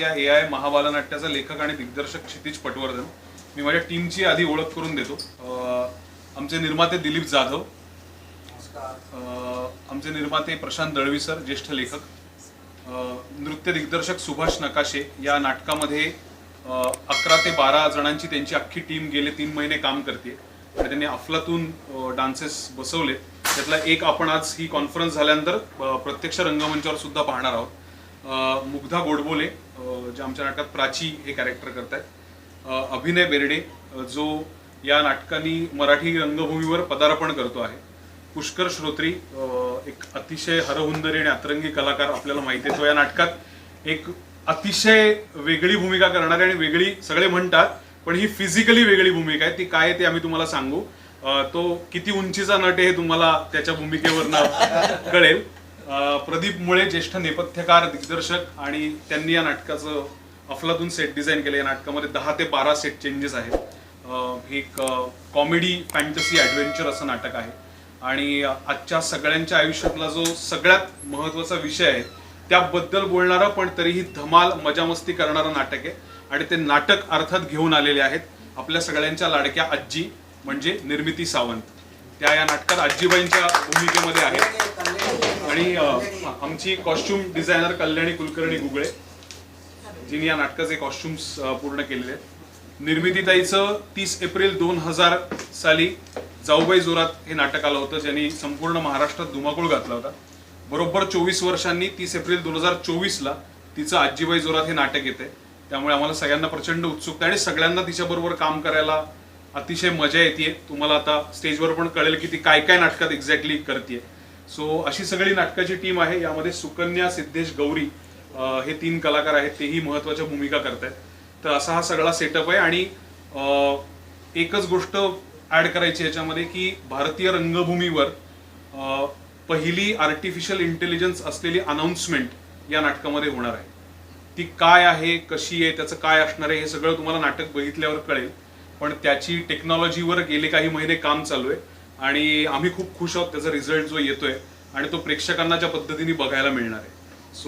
या ए आय महाबालनाट्याचा लेखक आणि दिग्दर्शक क्षितिज पटवर्धन. मी माझ्या टीमची आधी ओळख करून देतो. आमचे निर्माते दिलीप जाधव. आमचे निर्माते प्रशांत दळवी सर ज्येष्ठ लेखक. नृत्य दिग्दर्शक सुभाष नकाशे या नाटकामध्ये अकरा ते बारा जणांची त्यांची अख्खी टीम गेले तीन महिने काम करते आणि त्यांनी अफलातून डान्सेस बसवले त्यातला एक आपण आज ही कॉन्फरन्स झाल्यानंतर प्रत्यक्ष रंगमंचावर सुद्धा पाहणार आहोत. मुग्धा गोडबोले जे आमच्या नाटकात प्राची हे कॅरेक्टर करतायत. आहेत अभिनय बेर्डे जो या नाटकांनी मराठी रंगभूमीवर पदार्पण करतो आहे. पुष्कर श्रोत्री एक अतिशय हरहुंदरी आणि अतरंगी कलाकार आपल्याला माहिती आहे. तो या नाटकात एक अतिशय वेगळी भूमिका करणारे आणि वेगळी सगळे म्हणतात पण ही फिजिकली वेगळी भूमिका आहे. ती काय आहे ते आम्ही तुम्हाला सांगू. तो किती उंचीचा नट आहे हे तुम्हाला त्याच्या भूमिकेवरनं कळेल. प्रदीप मुळे ज्येष्ठ नेपथ्यकार दिग्दर्शक आणि त्यांनी या नाटकाचं अफलातून सेट डिझाईन केलं. या नाटकामध्ये दहा ते बारा सेट चेंजेस आहेत. एक कॉमेडी फॅन्टसी ॲडव्हेंचर असं नाटक आहे. आणि आजच्या सगळ्यांच्या आयुष्यातला जो सगळ्यात महत्त्वाचा विषय आहे त्याबद्दल बोलणारं पण तरीही धमाल मजामस्ती करणारं नाटक आहे. आणि ते नाटक अर्थात घेऊन आलेले आहेत आपल्या सगळ्यांच्या लाडक्या आजी म्हणजे निर्मिती सावंत. त्या या नाटकात आजीबाईंच्या भूमिकेमध्ये आहेत. आणि आमची कॉस्ट्युम डिझायनर कल्याणी कुलकर्णी गुगळे जिने या नाटकाचे कॉस्ट्युम्स पूर्ण केलेले आहेत. निर्मितीताईचं तीस एप्रिल दोन हजार साली जाऊबाई जोरात हे नाटक आलं होतं ज्यांनी संपूर्ण महाराष्ट्रात धुमाकूळ घातला होता. बरोबर चोवीस वर्षांनी तीस एप्रिल दोन हजार चोवीसला तिचं आजीबाई जोरात हे नाटक येते. त्यामुळे आम्हाला सगळ्यांना प्रचंड उत्सुकता आणि सगळ्यांना तिच्याबरोबर काम करायला अतिशय मजा येते तुम्हाला आता स्टेजवर पण कळेल की ती काय काय नाटकात एक्झॅक्टली करते सो अशी सगळी नाटकाची टीम आहे. यामध्ये सुकन्या सिद्धेश गौरी हे तीन कलाकार आहेत. तेही महत्त्वाच्या भूमिका करतायत. तर असा हा सगळा सेटअप आहे आणि एकच गोष्ट ऍड करायची याच्यामध्ये की भारतीय रंगभूमीवर पहिली आर्टिफिशियल इंटेलिजन्स असलेली अनाउन्समेंट या नाटकामध्ये होणार आहे. ती काय आहे कशी आहे त्याचं काय असणार आहे हे सगळं तुम्हाला नाटक बघितल्यावर कळेल. पण त्याची टेक्नॉलॉजीवर गेले काही महिने काम चालू आहे. आणि आम्ही खूप खुश आहोत त्याचा रिझल्ट जो येतोय आणि तो प्रेक्षकांना ज्या पद्धतीने बघायला मिळणार आहे.